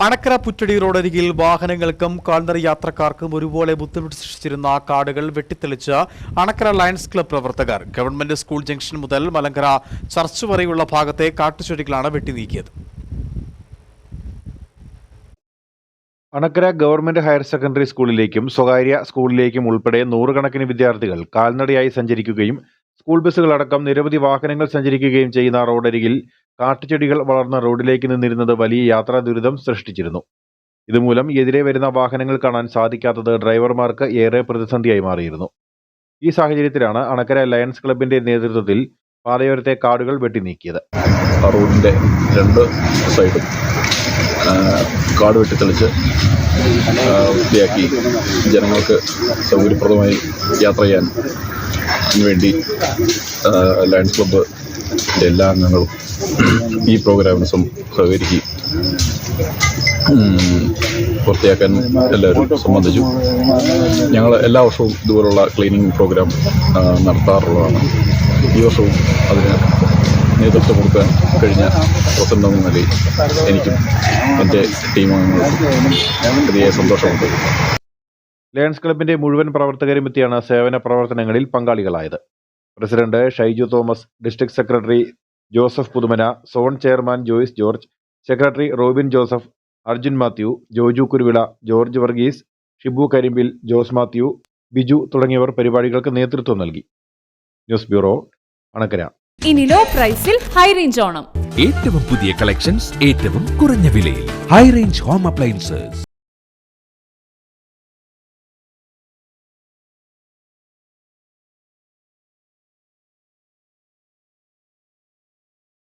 അണക്കര പുറ്റടി റോഡരികിൽ വാഹനങ്ങൾക്കും കാൽനട യാത്രക്കാർക്കും ഒരുപോലെ ബുദ്ധിമുട്ട് സൃഷ്ടിച്ചിരുന്ന കാടുകൾ വെട്ടിത്തെളിച്ച് അണക്കര ലയൺസ് ക്ലബ് പ്രവർത്തകർ. ഗവൺമെന്റ് സ്കൂൾ ജംഗ്ഷൻ മുതൽ മലങ്കര ചർച്ച് വരെയുള്ള ഭാഗത്തെ കാട്ടുചെടികളാണ് വെട്ടിനീക്കിയത്. അണക്കര ഗവൺമെന്റ് ഹയർ സെക്കൻഡറി സ്കൂളിലേക്കും സ്വകാര്യ സ്കൂളിലേക്കും ഉൾപ്പെടെ നൂറുകണക്കിന് വിദ്യാർത്ഥികൾ കാൽനടയായി സഞ്ചരിക്കുകയും സ്കൂൾ ബസ്സുകളടക്കം നിരവധി വാഹനങ്ങൾ സഞ്ചരിക്കുകയും ചെയ്യുന്ന റോഡരികിൽ കാട്ടുചെടികൾ വളർന്ന റോഡിലേക്ക് നിന്നിരുന്നത് വലിയ യാത്രാ ദുരിതം സൃഷ്ടിച്ചിരുന്നു. ഇതുമൂലം എതിരെ വരുന്ന വാഹനങ്ങൾ കാണാൻ സാധിക്കാത്തത് ഡ്രൈവർമാർക്ക് ഏറെ പ്രതിസന്ധിയായി മാറിയിരുന്നു. ഈ സാഹചര്യത്തിലാണ് അണക്കര ലയൺസ് ക്ലബിന്റെ നേതൃത്വത്തിൽ പാതയോരത്തെ കാടുകൾ വെട്ടി നീക്കിയത്. റോഡിന്റെ രണ്ട് സൈഡും കാട് വെട്ടിത്തെളിച്ച് വൃത്തിയാക്കി ജനങ്ങൾക്ക് സൗകര്യപ്രദമായി യാത്ര ചെയ്യാൻ വേണ്ടി ലയൺസ് ക്ലബ്ബിന്റെ എല്ലാ അംഗങ്ങളും ഈ പ്രോഗ്രാമിന് സഹകരിക്കുകയും പൂർത്തിയാക്കാൻ എല്ലാവരും സംബന്ധിച്ചു ഞങ്ങൾ എല്ലാ വർഷവും ഇതുപോലുള്ള ക്ലീനിങ് പ്രോഗ്രാം നടത്താറുള്ളതാണ്. ഈ വർഷവും അതിന് നേതൃത്വം കൊടുക്കാൻ കഴിഞ്ഞ പ്രസിഡന്റ് എന്ന നിലയിൽ എനിക്കും എന്റെ ടീം വലിയ സന്തോഷമുണ്ട്. ലയൺസ് ക്ലബിന്റെ മുഴുവൻ പ്രവർത്തകരും എത്തിയാണ് സേവന പ്രവർത്തനങ്ങളിൽ പങ്കാളികളായത്. President Shaiju Thomas district secretary Joseph Puthumana zone chairman Joyce George secretary Robin Joseph Arjun Mathew Joju Kuruvila George Varghese Shibu Karimpil Jose Mathew Biju തുടങ്ങിയവർ പരിപാടികൾക്ക് നേതൃത്വം നൽകി. News bureau Anakkara. ഇനി ലോ പ്രൈസിൽ ഹൈ റേഞ്ച് ഓണം. ഏറ്റവും പുതിയ collections ഏറ്റവും കുറഞ്ഞ വിലയിൽ. High range home appliances.